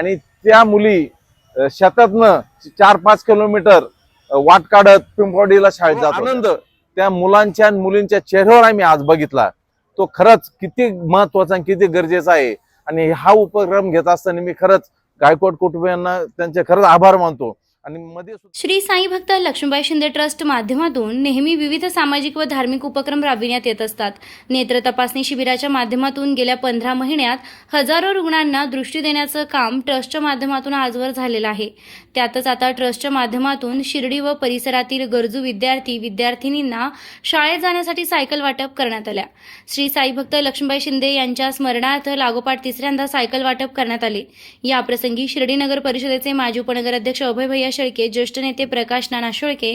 आणि त्या मुली शेतातनं चार पाच किलोमीटर वाट काढत पिंपवडीला शाळेत जात आनंद. त्या मुलांच्या आणि मुलींच्या चेहऱ्यावर आम्ही आज बघितला. तो खरंच किती महत्त्वाचा आणि किती गरजेचा आहे. आणि हा उपक्रम घेत असताना मी खरंच गायकवाड कुटुंबियांना त्यांचे खरंच आभार मानतो. आणि मध्ये श्री साई भक्त लक्ष्मीबाई शिंदे ट्रस्ट माध्यमातून नेहमी विविध सामाजिक व धार्मिक उपक्रम राबविण्यात येत असतात. नेत्र तपासणी शिबिराच्या माध्यमातून गेल्या पंधरा महिन्यात हजारो रुग्णांना दृष्टी देण्याचं काम ट्रस्टच्या माध्यमातून आजवर झालेलं आहे. त्यातच आता ट्रस्टच्या माध्यमातून शिर्डी व परिसरातील गरजू विद्यार्थी विद्यार्थिनींना शाळेत जाण्यासाठी सायकल वाटप करण्यात आल्या. श्री साई भक्त लक्ष्मीबाई शिंदे यांच्या स्मरणार्थ लागोपाठ तिसऱ्यांदा सायकल वाटप करण्यात आले. याप्रसंगी शिर्डी नगर परिषदेचे माजी उपनगराध्यक्ष अभय भैया शेळके ज्येष्ठ नेते प्रकाश नाना शेळके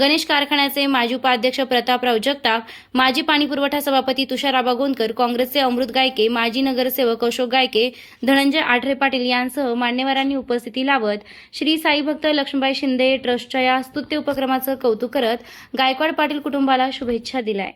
गणेश कारखान्याचे माजी उपाध्यक्ष प्रतापराव जगताप माजी पाणीपुरवठा सभापती तुषाराबा गोंदकर काँग्रेसचे अमृत गायके माजी नगरसेवक अशोक गायके धनंजय आठरे पाटील यांसह मान्यवरांनी उपस्थिती लावत श्री साई भक्त लक्ष्मीबाई शिंदे ट्रस्टच्या या स्तुत्य उपक्रमाचं कौतुक करत गायकवाड पाटील कुटुंबाला शुभेच्छा दिल्या.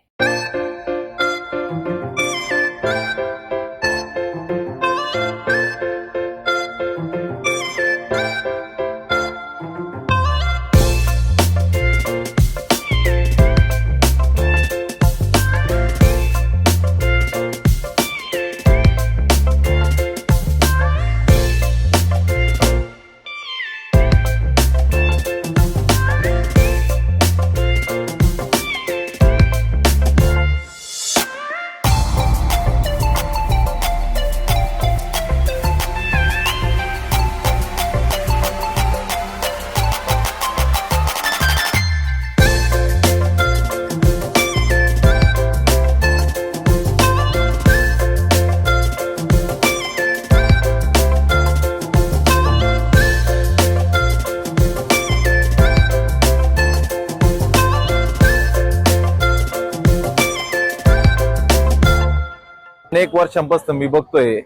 अनेक वर्षांपासून मी बघतोय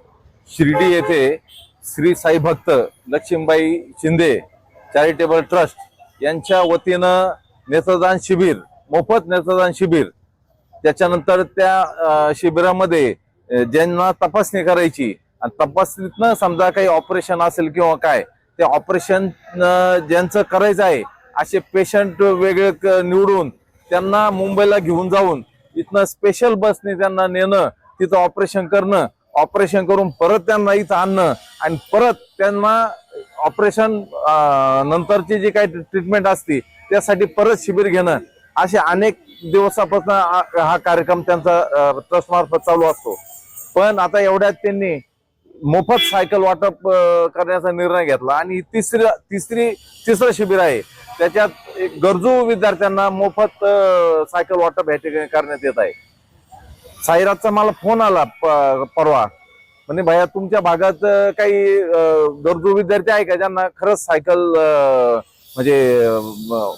शिर्डी येथे श्री साई भक्त लक्ष्मीबाई शिंदे चॅरिटेबल ट्रस्ट यांच्या वतीनं नेत्रदान शिबिर मोफत नेत्रदान शिबिर त्याच्यानंतर त्या शिबिरामध्ये ज्यांना तपासणी करायची आणि तपासणीतनं समजा काही ऑपरेशन असेल किंवा काय ते ऑपरेशन ज्यांचं करायचं आहे असे पेशंट वेगळे क- निवडून त्यांना मुंबईला घेऊन जाऊन इथनं स्पेशल बसने त्यांना नेणं तिथं ऑपरेशन करणं ऑपरेशन करून परत त्यांना इथं आणणं आणि परत त्यांना ऑपरेशन नंतरची जी काही ट्रीटमेंट असते त्यासाठी परत शिबिर घेणं. असे अनेक दिवसापासून हा कार्यक्रम त्यांचा ट्रस्ट मार्फत चालू असतो. पण आता एवढ्यात त्यांनी मोफत सायकल वाटप करण्याचा निर्णय घेतला आणि तिसरी तिसरी तिसरं शिबिर आहे. त्याच्यात एक गरजू विद्यार्थ्यांना मोफत सायकल वाटप या ठिकाणी करण्यात येत आहे. साईराजचा मला फोन आला प- परवा. म्हणजे भैया तुमच्या भागात काही गरजू विद्यार्थी आहे का? ज्यांना खरंच सायकल म्हणजे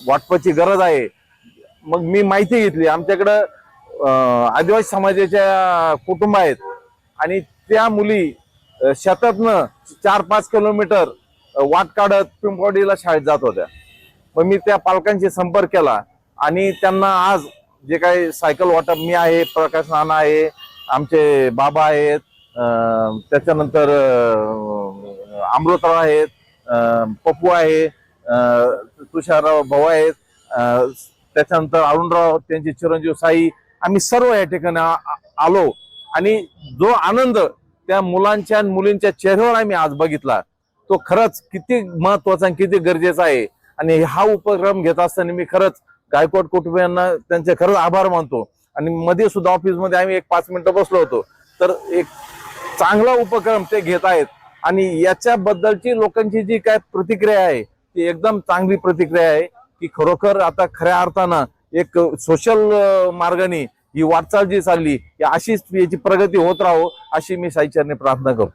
वाटपाची गरज आहे. मग मी माहिती घेतली. आमच्याकडं आदिवासी समाजाच्या कुटुंब आहेत. आणि त्या मुली शेतातनं चार पाच किलोमीटर वाट काढत पिंपवाडीला शाळेत जात होत्या. मग मी त्या पालकांशी संपर्क केला. आणि त्यांना आज जे काही सायकल वाटप मी आहे प्रकाश नाना आहे आमचे बाबा आहेत त्याच्यानंतर अमृतराव आहेत पप्पू आहे तुषारराव भाऊ आहेत त्याच्यानंतर अरुणराव त्यांचे चिरंजीव साई आम्ही सर्व या ठिकाणी आलो. आणि जो आनंद त्या मुलांच्या आणि मुलींच्या चेहऱ्यावर आम्ही आज बघितला तो खरंच किती महत्त्वाचा आणि किती गरजेचा आहे. आणि हा उपक्रम घेत असताना मी खरंच गायकवाड कुटुंबियांना त्यांचे खरंच आभार मानतो. आणि मध्ये सुद्धा ऑफिसमध्ये आम्ही एक पाच मिनिटं बसलो होतो. तर एक चांगला उपक्रम ते घेत आहेत. आणि याच्याबद्दलची लोकांची जी काय प्रतिक्रिया आहे ती एकदम चांगली प्रतिक्रिया आहे की खरोखर आता खऱ्या अर्थानं एक सोशल मार्गाने ही वाटचाल जी चालली अशीच याची प्रगती होत राहो अशी मी साईचरने प्रार्थना करतो.